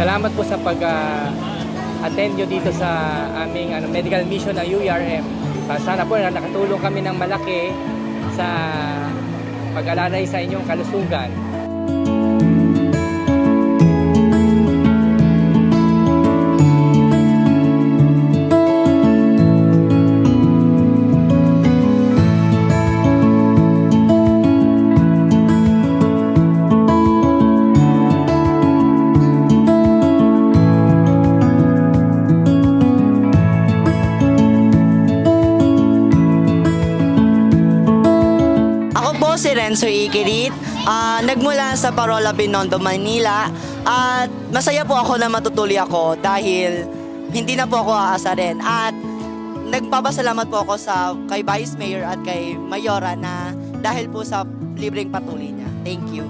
Salamat po sa pag ah, attend nyo dito sa aming ano, medical mission ng UERM. Ah, sana po na nakatulong kami ng malaki sa pag-alalay sa inyong kalusugan. Renzo Ikirit, ah, nagmula sa Parola Binondo, Manila at masaya po ako na matutuloy ako dahil hindi na po ako aasarin at nagpapasalamat po ako sa kay Vice Mayor at kay Mayora na dahil po sa libreng patuloy niya. Thank you.